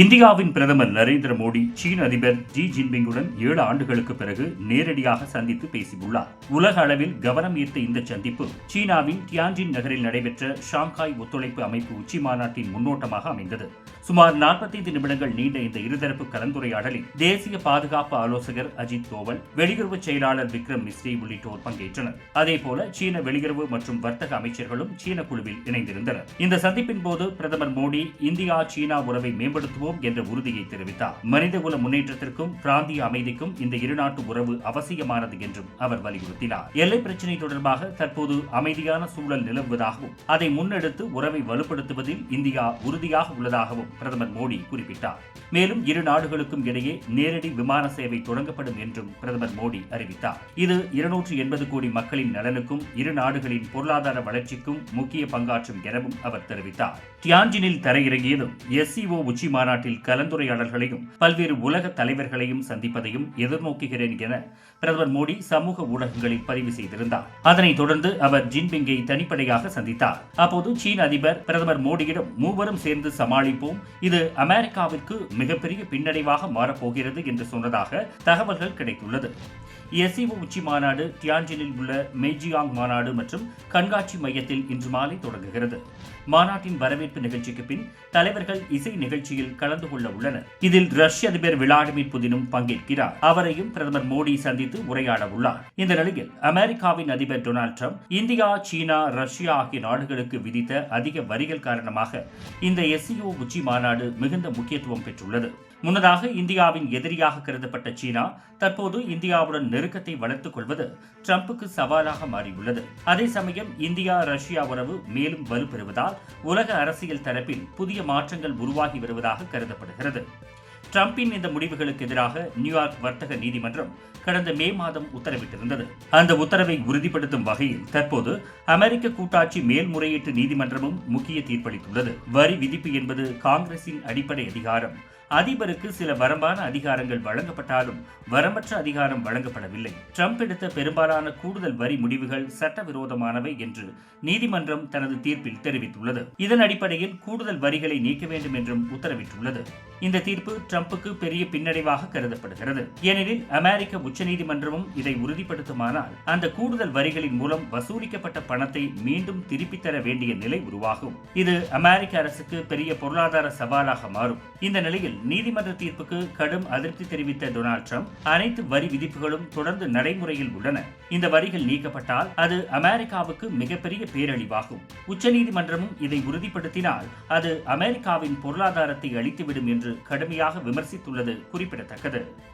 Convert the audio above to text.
இந்தியாவின் பிரதமர் நரேந்திர மோடி சீன அதிபர் ஜி ஜின்பிங்குடன் ஏழு ஆண்டுகளுக்கு பிறகு நேரடியாக சந்தித்து பேசியுள்ளார். உலக அளவில் கவனம் ஈர்த்த இந்த சந்திப்பு சீனாவின் டியான்ஜின் நகரில் நடைபெற்ற ஷாங்காய் ஒத்துழைப்பு அமைப்பு உச்சி மாநாட்டின் முன்னோட்டமாக அமைந்தது. சுமார் 45 நிமிடங்கள் நீண்ட இந்த இருதரப்பு கலந்துரையாடலில் தேசிய பாதுகாப்பு ஆலோசகர் அஜித் தோவல் வெளியுறவு செயலாளர் விக்ரம் மிஸ்ரி உள்ளிட்டோர் பங்கேற்றனர். அதேபோல சீன வெளியுறவு மற்றும் வர்த்தக அமைச்சர்களும் சீன குழுவில் இணைந்திருந்தனர். இந்த சந்திப்பின் போது பிரதமர் மோடி இந்தியா சீனா உறவை மேம்படுத்தும் நிறைவேற்றுவோம் என்ற உறுதியை தெரிவித்தார். மனிதகுல முன்னேற்றத்திற்கும் பிராந்திய அமைதிக்கும் இந்த இருநாட்டு உறவு அவசியமானது என்றும் அவர் வலியுறுத்தினார். எல்லை பிரச்சினை தொடர்பாக தற்போது அமைதியான சூழல் நிலவுவதாகவும் அதை முன்னெடுத்து உறவை வலுப்படுத்துவதில் இந்தியா உறுதியாக உள்ளதாகவும் பிரதமர் மோடி குறிப்பிட்டார். மேலும் இரு நாடுகளுக்கும் இடையே நேரடி விமான சேவை தொடங்கப்படும் என்றும் பிரதமர் மோடி அறிவித்தார். இது இருநூற்று எண்பது கோடி மக்களின் நலனுக்கும் இரு நாடுகளின் பொருளாதார வளர்ச்சிக்கும் முக்கிய பங்காற்றும் எனவும் அவர் தெரிவித்தார். டியான்ஜினில் தரையிறங்கியதும் எஸ்சிஓ உச்சி மாநாட்டில் கலந்துரையாடல்களையும் பல்வேறு உலக தலைவர்களையும் சந்திப்பதையும் எதிர்நோக்குகிறேன் என பிரதமர் மோடி சமூக ஊடகங்களில் பதிவு செய்திருந்தார். அதனைத் தொடர்ந்து அவர் ஜின்பிங்கை தனிப்படையாக சந்தித்தார். அப்போது சீன அதிபர் பிரதமர் மோடியிடம் மூவரும் சேர்ந்து சமாளிப்போம். இது அமெரிக்காவிற்கு மிகப்பெரிய பின்னடைவாக மாறப்போகிறது என்று சொன்னதாக தகவல்கள் கிடைத்துள்ளது. எஸ்சிஓ உச்சி மாநாடு தியான்ஜினில் உள்ள மெய்ஜியாங் மாநாடு மற்றும் கண்காட்சி மையத்தில் இன்று மாலை தொடங்குகிறது. மாநாட்டின் வரவேற்பு நிகழ்ச்சிக்கு பின் தலைவர்கள் இசை நிகழ்ச்சியில் கலந்து கொள்ள உள்ளனர். இதில் ரஷ்ய அதிபர் விளாடிமிர் புதினும் பங்கேற்கிறார். அவரையும் பிரதமர் மோடி சந்தித்து உரையாட உள்ளார். இந்த நிலையில் அமெரிக்காவின் அதிபர் டொனால்டு ட்ரம்ப் இந்தியா சீனா ரஷ்யா ஆகிய நாடுகளுக்கு விதித்த அதிக வரிகள் காரணமாக இந்த எஸ்சிஓ உச்சி மாநாடு மிகுந்த முக்கியத்துவம் பெற்றுள்ளது. முன்னதாக இந்தியாவின் எதிரியாக கருதப்பட்ட சீனா தற்போது இந்தியாவுடன் நெருக்கத்தை வளர்த்துக் கொள்வது டிரம்புக்கு சவாலாக மாறியுள்ளது. அதே சமயம் இந்தியா ரஷ்யா உறவு மேலும் வலுப்பெறுவதால் உலக அரசியல் தரப்பில் புதிய மாற்றங்கள் உருவாகி வருவதாக கருதப்படுகிறது. டிரம்பின் இந்த முடிவுகளுக்கு எதிராக நியூயார்க் வர்த்தக நீதிமன்றம் கடந்த மே மாதம் உத்தரவிட்டிருந்தது. அந்த உத்தரவை உறுதிப்படுத்தும் வகையில் தற்போது அமெரிக்க கூட்டாட்சி மேல்முறையீட்டு நீதிமன்றமும் முக்கிய தீர்ப்பளித்துள்ளது. வரி விதிப்பு என்பது காங்கிரசின் அடிப்படை அதிகாரம். அதிபருக்கு சில வரம்பான அதிகாரங்கள் வழங்கப்பட்டாலும் வரம்பற்ற அதிகாரம் வழங்கப்படவில்லை. ட்ரம்ப் எடுத்த பெரும்பாலான கூடுதல் வரி முடிவுகள் சட்டவிரோதமானவை என்று நீதிமன்றம் தனது தீர்ப்பில் தெரிவித்துள்ளது. இதன் அடிப்படையில் கூடுதல் வரிகளை நீக்க வேண்டும் என்றும் உத்தரவிட்டுள்ளது. இந்த தீர்ப்பு ட்ரம்புக்கு பெரிய பின்னடைவாக கருதப்படுகிறது. ஏனெனில் அமெரிக்க உச்சநீதிமன்றமும் இதை உறுதிப்படுத்துமானால் அந்த கூடுதல் வரிகளின் மூலம் வசூலிக்கப்பட்ட பணத்தை மீண்டும் திருப்பித் தர வேண்டிய நிலை உருவாகும். இது அமெரிக்க அரசுக்கு பெரிய பொருளாதார சவாலாக மாறும். இந்த நிலையில் நீதிமன்ற தீர்ப்புக்கு கடும் அதிருப்தி தெரிவித்த டொனால்ட் ட்ரம்ப் அனைத்து வரி விதிப்புகளும் தொடர்ந்து நடைமுறையில் உள்ளன. இந்த வரிகள் நீக்கப்பட்டால் அது அமெரிக்காவுக்கு மிகப்பெரிய பேரழிவாகும். உச்சநீதிமன்றமும் இதை உறுதிப்படுத்தினால் அது அமெரிக்காவின் பொருளாதாரத்தை அழித்துவிடும் என்று கடுமையாக விமர்சித்துள்ளது குறிப்பிடத்தக்கது.